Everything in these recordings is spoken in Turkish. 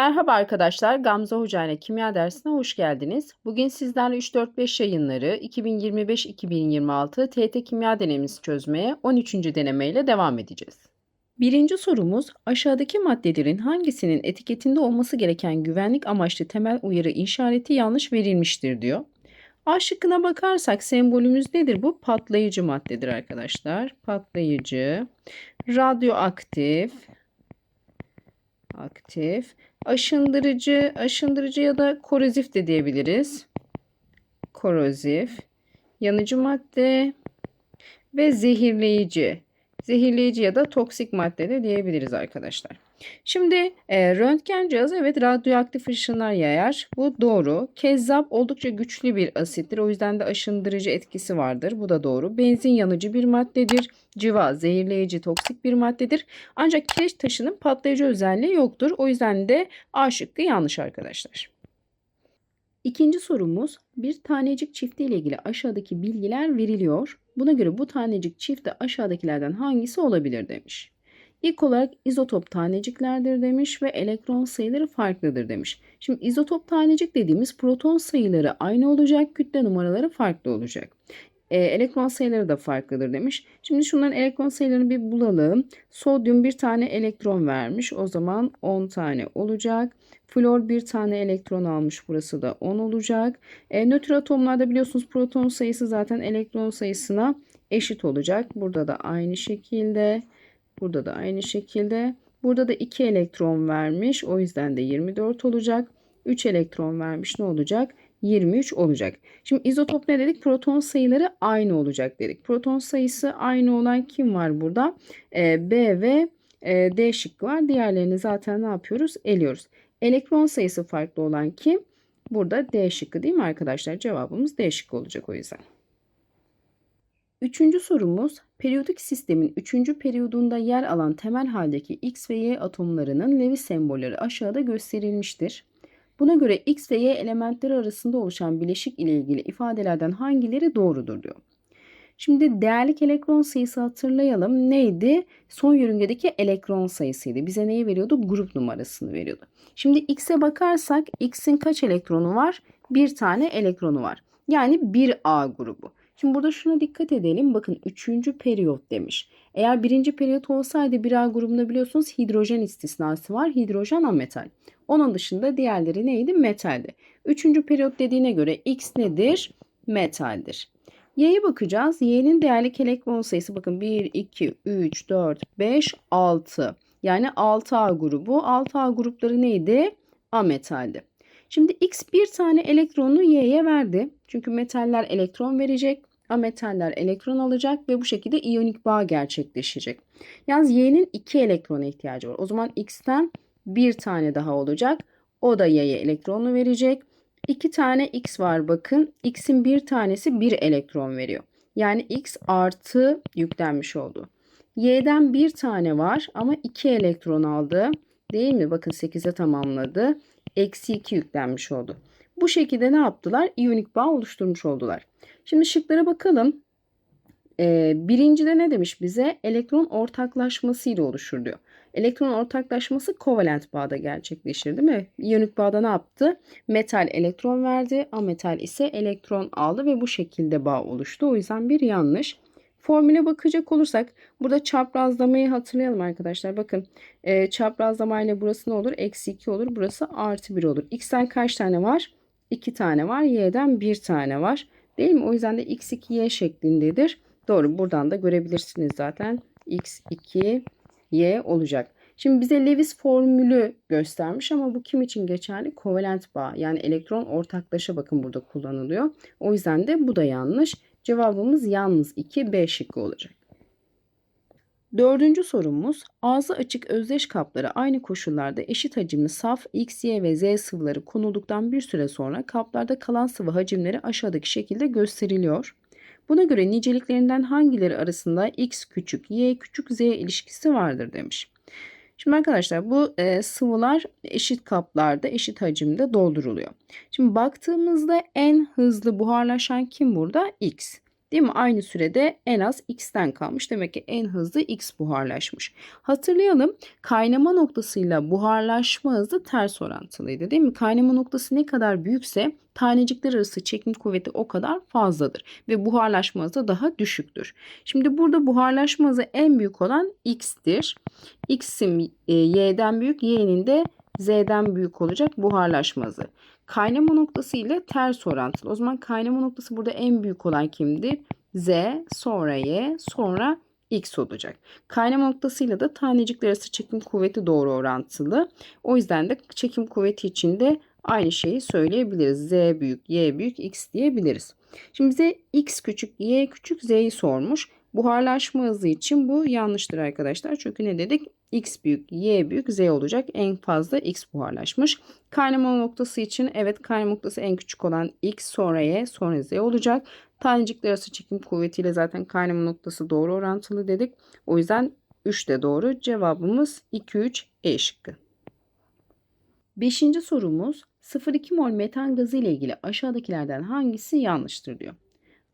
Merhaba arkadaşlar, Gamze Hoca ile kimya dersine hoş geldiniz. Bugün sizlerle 3-4-5 yayınları 2025-2026 TET kimya denememizi çözmeye 13. denemeyle devam edeceğiz. Birinci sorumuz aşağıdaki maddelerin hangisinin etiketinde olması gereken güvenlik amaçlı temel uyarı işareti yanlış verilmiştir diyor. A şıkkına bakarsak sembolümüz nedir bu? Patlayıcı maddedir arkadaşlar. Patlayıcı, radyoaktif, aktif, aşındırıcı, aşındırıcı ya da korozif de diyebiliriz. Korozif, yanıcı madde ve zehirleyici. Zehirleyici ya da toksik madde de diyebiliriz arkadaşlar. Şimdi e, röntgen cihazı evet radyoaktif ışınlar yayar. Bu doğru. Kezzap oldukça güçlü bir asittir. O yüzden de aşındırıcı etkisi vardır. Bu da doğru. Benzin yanıcı bir maddedir. Civa zehirleyici toksik bir maddedir. Ancak kireç taşının patlayıcı özelliği yoktur. O yüzden de A şıkkı yanlış arkadaşlar. İkinci sorumuz bir tanecik çifti ile ilgili aşağıdaki bilgiler veriliyor. Buna göre bu tanecik çifti aşağıdakilerden hangisi olabilir demiş. İlk olarak izotop taneciklerdir demiş ve elektron sayıları farklıdır demiş. Şimdi izotop tanecik dediğimiz proton sayıları aynı olacak, kütle numaraları farklı olacak. Ee, elektron sayıları da farklıdır demiş. Şimdi şunların elektron sayılarını bir bulalım. Sodyum bir tane elektron vermiş. O zaman 10 tane olacak. Flor bir tane elektron almış. Burası da 10 olacak. E, nötr atomlarda biliyorsunuz proton sayısı zaten elektron sayısına eşit olacak. Burada da aynı şekilde. Burada da aynı şekilde. Burada da 2 elektron vermiş. O yüzden de 24 olacak. 3 elektron vermiş ne olacak? 23 olacak. Şimdi izotop ne dedik? Proton sayıları aynı olacak dedik. Proton sayısı aynı olan kim var burada? Ee, B ve e, D şıkkı var. Diğerlerini zaten ne yapıyoruz? Eliyoruz. Elektron sayısı farklı olan kim? Burada D şıkkı değil mi arkadaşlar? Cevabımız D şıkkı olacak o yüzden. Üçüncü sorumuz, periyodik sistemin üçüncü periyodunda yer alan temel haldeki X ve Y atomlarının Lewis sembolleri aşağıda gösterilmiştir. Buna göre X ve Y elementleri arasında oluşan bileşik ile ilgili ifadelerden hangileri doğrudur diyor. Şimdi değerlik elektron sayısı hatırlayalım. Neydi? Son yörüngedeki elektron sayısıydı. Bize neyi veriyordu? Grup numarasını veriyordu. Şimdi X'e bakarsak X'in kaç elektronu var? Bir tane elektronu var. Yani 1A grubu. Şimdi burada şuna dikkat edelim. Bakın 3. periyot demiş. Eğer 1. periyot olsaydı 1A grubunda biliyorsunuz hidrojen istisnası var. Hidrojen ametal. Onun dışında diğerleri neydi? Metaldi. 3. periyot dediğine göre X nedir? Metaldir. Y'ye bakacağız. Y'nin değerli elektron sayısı bakın 1, 2, 3, 4, 5, 6. Yani 6A grubu. 6A grupları neydi? Ametaldi. Şimdi X bir tane elektronu Y'ye verdi. Çünkü metaller elektron verecek. Ametaller elektron alacak ve bu şekilde iyonik bağ gerçekleşecek. Yalnız Y'nin 2 elektrona ihtiyacı var. O zaman X'ten bir tane daha olacak. O da Y'ye elektronu verecek. 2 tane X var bakın. X'in bir tanesi 1 elektron veriyor. Yani X artı yüklenmiş oldu. Y'den bir tane var ama 2 elektron aldı. Değil mi? Bakın 8'e tamamladı. Eksi 2 yüklenmiş oldu. Bu şekilde ne yaptılar? İyonik bağ oluşturmuş oldular. Şimdi şıklara bakalım. Ee, birincide ne demiş bize? Elektron ortaklaşması ile oluşur diyor. Elektron ortaklaşması kovalent bağda gerçekleşir değil mi? İyonik bağda ne yaptı? Metal elektron verdi, ametal ise elektron aldı ve bu şekilde bağ oluştu. O yüzden bir yanlış. Formüle bakacak olursak burada çaprazlamayı hatırlayalım arkadaşlar. Bakın e, çaprazlamayla burası ne olur? Eksi 2 olur. Burası artı 1 olur. X'ten kaç tane var? 2 tane var. Y'den 1 tane var. Değil mi? O yüzden de x2y şeklindedir. Doğru. Buradan da görebilirsiniz zaten. x2 y olacak. Şimdi bize Lewis formülü göstermiş ama bu kim için geçerli? Kovalent bağ yani elektron ortaklaşa bakın burada kullanılıyor. O yüzden de bu da yanlış. Cevabımız yalnız 2 B şıkkı olacak. Dördüncü sorumuz ağzı açık özdeş kaplara aynı koşullarda eşit hacimli saf X, Y ve Z sıvıları konulduktan bir süre sonra kaplarda kalan sıvı hacimleri aşağıdaki şekilde gösteriliyor. Buna göre niceliklerinden hangileri arasında X küçük, Y küçük, Z ilişkisi vardır demiş. Şimdi arkadaşlar bu e, sıvılar eşit kaplarda, eşit hacimde dolduruluyor. Şimdi baktığımızda en hızlı buharlaşan kim burada? X. Değil mi? Aynı sürede en az x'ten kalmış. Demek ki en hızlı x buharlaşmış. Hatırlayalım kaynama noktasıyla buharlaşma hızı ters orantılıydı değil mi? Kaynama noktası ne kadar büyükse tanecikler arası çekim kuvveti o kadar fazladır ve buharlaşma hızı daha düşüktür. Şimdi burada buharlaşma hızı en büyük olan x'tir. x'in e, y'den büyük, y'nin de z'den büyük olacak buharlaşma hızı. Kaynama noktası ile ters orantılı. O zaman kaynama noktası burada en büyük olan kimdir? Z, sonra Y, sonra X olacak. Kaynama noktasıyla da tanecikler arası çekim kuvveti doğru orantılı. O yüzden de çekim kuvveti için de aynı şeyi söyleyebiliriz. Z büyük, Y büyük, X diyebiliriz. Şimdi bize X küçük, Y küçük, Z'yi sormuş. Buharlaşma hızı için bu yanlıştır arkadaşlar. Çünkü ne dedik? X büyük, Y büyük, Z olacak. En fazla X buharlaşmış. Kaynama noktası için evet kaynama noktası en küçük olan X sonra Y sonra Z olacak. Tanecikler arası çekim kuvvetiyle zaten kaynama noktası doğru orantılı dedik. O yüzden 3 de doğru. Cevabımız 2 3 E şıkkı. Beşinci sorumuz 0,2 mol metan gazı ile ilgili aşağıdakilerden hangisi yanlıştır diyor.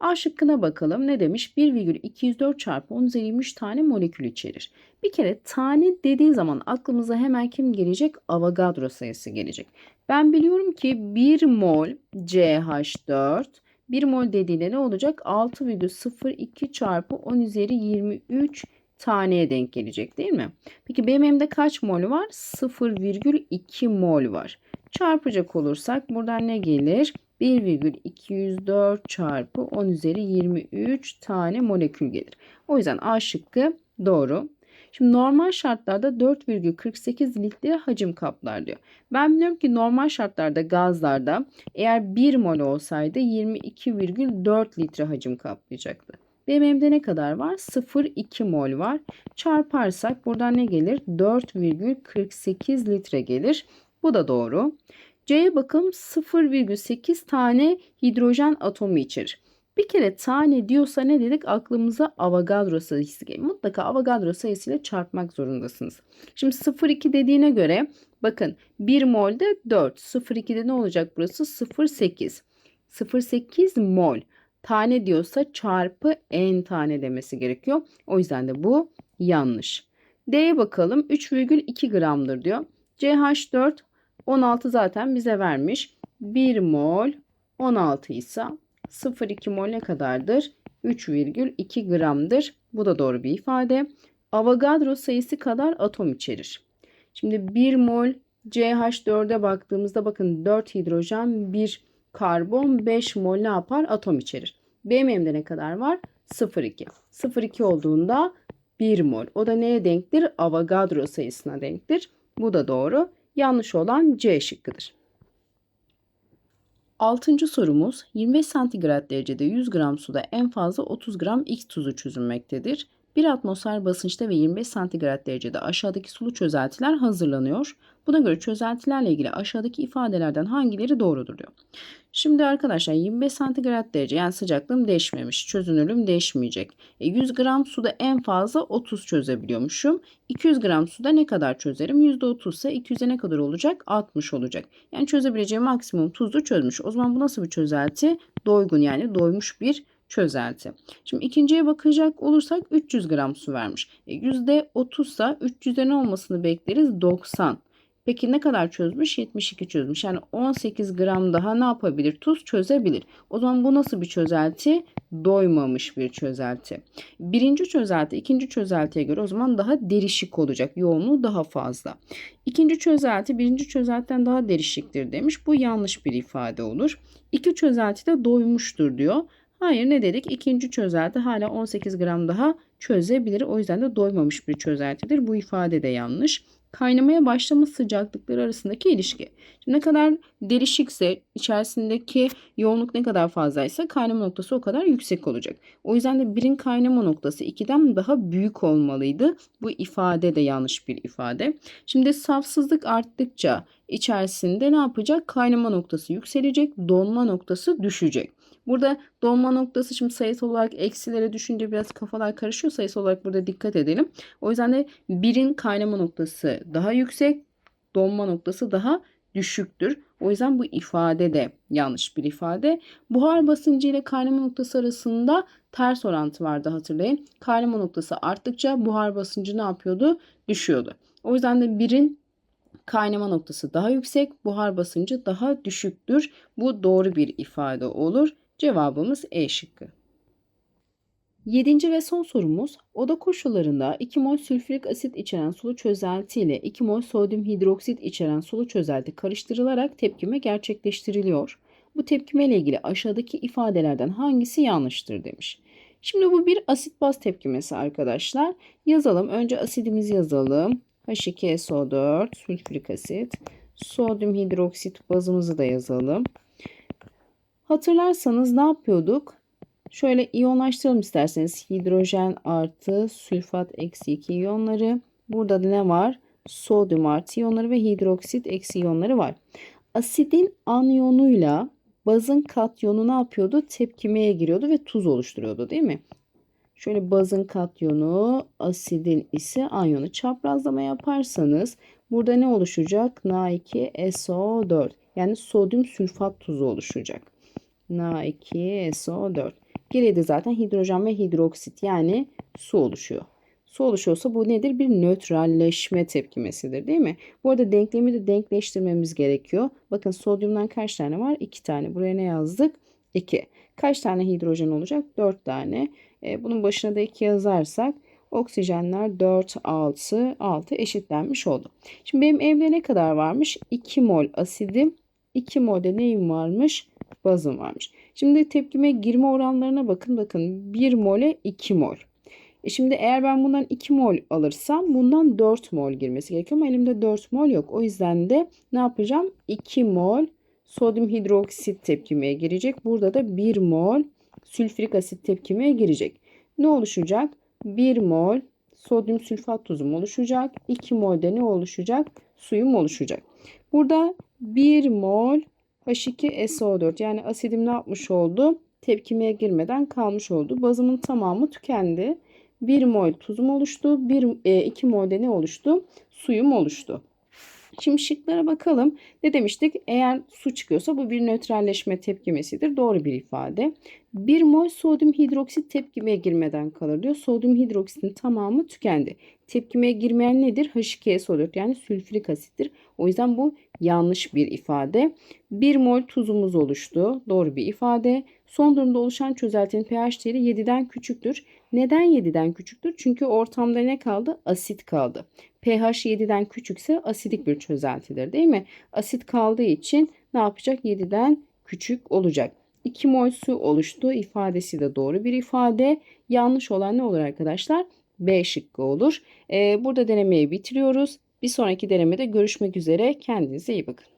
A şıkkına bakalım ne demiş? 1,204 çarpı 10 üzeri 23 tane molekül içerir. Bir kere tane dediği zaman aklımıza hemen kim gelecek? Avogadro sayısı gelecek. Ben biliyorum ki 1 mol CH4 1 mol dediğinde ne olacak? 6,02 çarpı 10 üzeri 23 taneye denk gelecek değil mi? Peki benim kaç mol var? 0,2 mol var. Çarpacak olursak buradan ne gelir? 1,204 çarpı 10 üzeri 23 tane molekül gelir. O yüzden A şıkkı doğru. Şimdi normal şartlarda 4,48 litre hacim kaplar diyor. Ben biliyorum ki normal şartlarda gazlarda eğer 1 mol olsaydı 22,4 litre hacim kaplayacaktı. Benim ne kadar var? 0,2 mol var. Çarparsak buradan ne gelir? 4,48 litre gelir. Bu da doğru. C'ye bakalım 0,8 tane hidrojen atomu içerir. Bir kere tane diyorsa ne dedik? Aklımıza Avogadro sayısı gelir. Mutlaka Avogadro sayısıyla çarpmak zorundasınız. Şimdi 0,2 dediğine göre bakın 1 molde 4. 0,2'de ne olacak burası? 0,8. 0,8 mol. Tane diyorsa çarpı n tane demesi gerekiyor. O yüzden de bu yanlış. D'ye bakalım 3,2 gramdır diyor. CH4 16 zaten bize vermiş. 1 mol 16 ise 0,2 mol ne kadardır? 3,2 gramdır. Bu da doğru bir ifade. Avogadro sayısı kadar atom içerir. Şimdi 1 mol CH4'e baktığımızda bakın 4 hidrojen 1 karbon 5 mol ne yapar? Atom içerir. BMM'de ne kadar var? 0,2. 0,2 olduğunda 1 mol. O da neye denktir? Avogadro sayısına denktir. Bu da doğru. Yanlış olan C şıkkıdır. Altıncı sorumuz 25 santigrat derecede 100 gram suda en fazla 30 gram X tuzu çözülmektedir. 1 atmosfer basınçta ve 25 santigrat derecede aşağıdaki sulu çözeltiler hazırlanıyor. Buna göre çözeltilerle ilgili aşağıdaki ifadelerden hangileri doğrudur diyor. Şimdi arkadaşlar 25 santigrat derece yani sıcaklığım değişmemiş. Çözünürlüğüm değişmeyecek. E 100 gram suda en fazla 30 çözebiliyormuşum. 200 gram suda ne kadar çözerim? %30 ise 200'e ne kadar olacak? 60 olacak. Yani çözebileceğim maksimum tuzu çözmüş. O zaman bu nasıl bir çözelti? Doygun yani doymuş bir çözelti. Şimdi ikinciye bakacak olursak 300 gram su vermiş. E, %30 ise 300'de ne olmasını bekleriz? 90. Peki ne kadar çözmüş? 72 çözmüş. Yani 18 gram daha ne yapabilir? Tuz çözebilir. O zaman bu nasıl bir çözelti? Doymamış bir çözelti. Birinci çözelti ikinci çözeltiye göre o zaman daha derişik olacak. Yoğunluğu daha fazla. İkinci çözelti birinci çözeltiden daha derişiktir demiş. Bu yanlış bir ifade olur. İki çözelti de doymuştur diyor. Hayır ne dedik? İkinci çözelti hala 18 gram daha çözebilir. O yüzden de doymamış bir çözeltidir. Bu ifade de yanlış kaynamaya başlama sıcaklıkları arasındaki ilişki. Şimdi ne kadar derişikse içerisindeki yoğunluk ne kadar fazlaysa kaynama noktası o kadar yüksek olacak. O yüzden de birin kaynama noktası 2'den daha büyük olmalıydı. Bu ifade de yanlış bir ifade. Şimdi safsızlık arttıkça içerisinde ne yapacak? Kaynama noktası yükselecek, donma noktası düşecek. Burada donma noktası şimdi sayısal olarak eksilere düşünce biraz kafalar karışıyor. Sayısal olarak burada dikkat edelim. O yüzden de birin kaynama noktası daha yüksek, donma noktası daha düşüktür. O yüzden bu ifade de yanlış bir ifade. Buhar basıncı ile kaynama noktası arasında ters orantı vardı hatırlayın. Kaynama noktası arttıkça buhar basıncı ne yapıyordu? Düşüyordu. O yüzden de birin kaynama noktası daha yüksek, buhar basıncı daha düşüktür. Bu doğru bir ifade olur. Cevabımız E şıkkı. Yedinci ve son sorumuz, oda koşullarında 2 mol sülfürik asit içeren sulu çözelti ile 2 mol sodyum hidroksit içeren sulu çözelti karıştırılarak tepkime gerçekleştiriliyor. Bu tepkime ile ilgili aşağıdaki ifadelerden hangisi yanlıştır demiş. Şimdi bu bir asit baz tepkimesi arkadaşlar. Yazalım. Önce asidimizi yazalım. H2SO4 sülfürik asit. Sodyum hidroksit bazımızı da yazalım. Hatırlarsanız ne yapıyorduk? Şöyle iyonlaştıralım isterseniz. Hidrojen artı sülfat eksi 2 iyonları. Burada da ne var? Sodyum artı iyonları ve hidroksit eksi iyonları var. Asidin anyonuyla bazın katyonu ne yapıyordu? Tepkimeye giriyordu ve tuz oluşturuyordu değil mi? Şöyle bazın katyonu, asidin ise anyonu çaprazlama yaparsanız burada ne oluşacak? Na2SO4 yani sodyum sülfat tuzu oluşacak. Na2SO4. Geriye zaten hidrojen ve hidroksit yani su oluşuyor. Su oluşuyorsa bu nedir? Bir nötralleşme tepkimesidir değil mi? Bu arada denklemi de denkleştirmemiz gerekiyor. Bakın sodyumdan kaç tane var? 2 tane. Buraya ne yazdık? 2. Kaç tane hidrojen olacak? 4 tane. E, bunun başına da 2 yazarsak oksijenler 4, 6, 6 eşitlenmiş oldu. Şimdi benim evde ne kadar varmış? 2 mol asidim, 2 mol de neyim varmış? Bazım varmış. Şimdi tepkime girme oranlarına bakın. Bakın 1 mole 2 mol. E şimdi eğer ben bundan 2 mol alırsam bundan 4 mol girmesi gerekiyor ama elimde 4 mol yok. O yüzden de ne yapacağım? 2 mol sodyum hidroksit tepkimeye girecek. Burada da 1 mol sülfürik asit tepkimeye girecek. Ne oluşacak? 1 mol sodyum sülfat tuzum oluşacak. 2 mol de ne oluşacak? Suyum oluşacak. Burada 1 mol H2SO4 yani asidim ne yapmış oldu? Tepkimeye girmeden kalmış oldu. Bazımın tamamı tükendi. 1 mol tuzum oluştu. 1, 2 mol de ne oluştu? Suyum oluştu. Şimdi şıklara bakalım. Ne demiştik? Eğer su çıkıyorsa bu bir nötralleşme tepkimesidir. Doğru bir ifade. 1 mol sodyum hidroksit tepkimeye girmeden kalır diyor. Sodyum hidroksitin tamamı tükendi. Tepkimeye girmeyen nedir? H2SO4 yani sülfürik asittir. O yüzden bu yanlış bir ifade. 1 mol tuzumuz oluştu. Doğru bir ifade. Son durumda oluşan çözeltinin pH değeri 7'den küçüktür. Neden 7'den küçüktür? Çünkü ortamda ne kaldı? Asit kaldı. pH 7'den küçükse asidik bir çözeltidir değil mi? Asit kaldığı için ne yapacak? 7'den küçük olacak. 2 mol su oluştu ifadesi de doğru bir ifade. Yanlış olan ne olur arkadaşlar? B şıkkı olur. Ee, burada denemeyi bitiriyoruz. Bir sonraki denemede görüşmek üzere. Kendinize iyi bakın.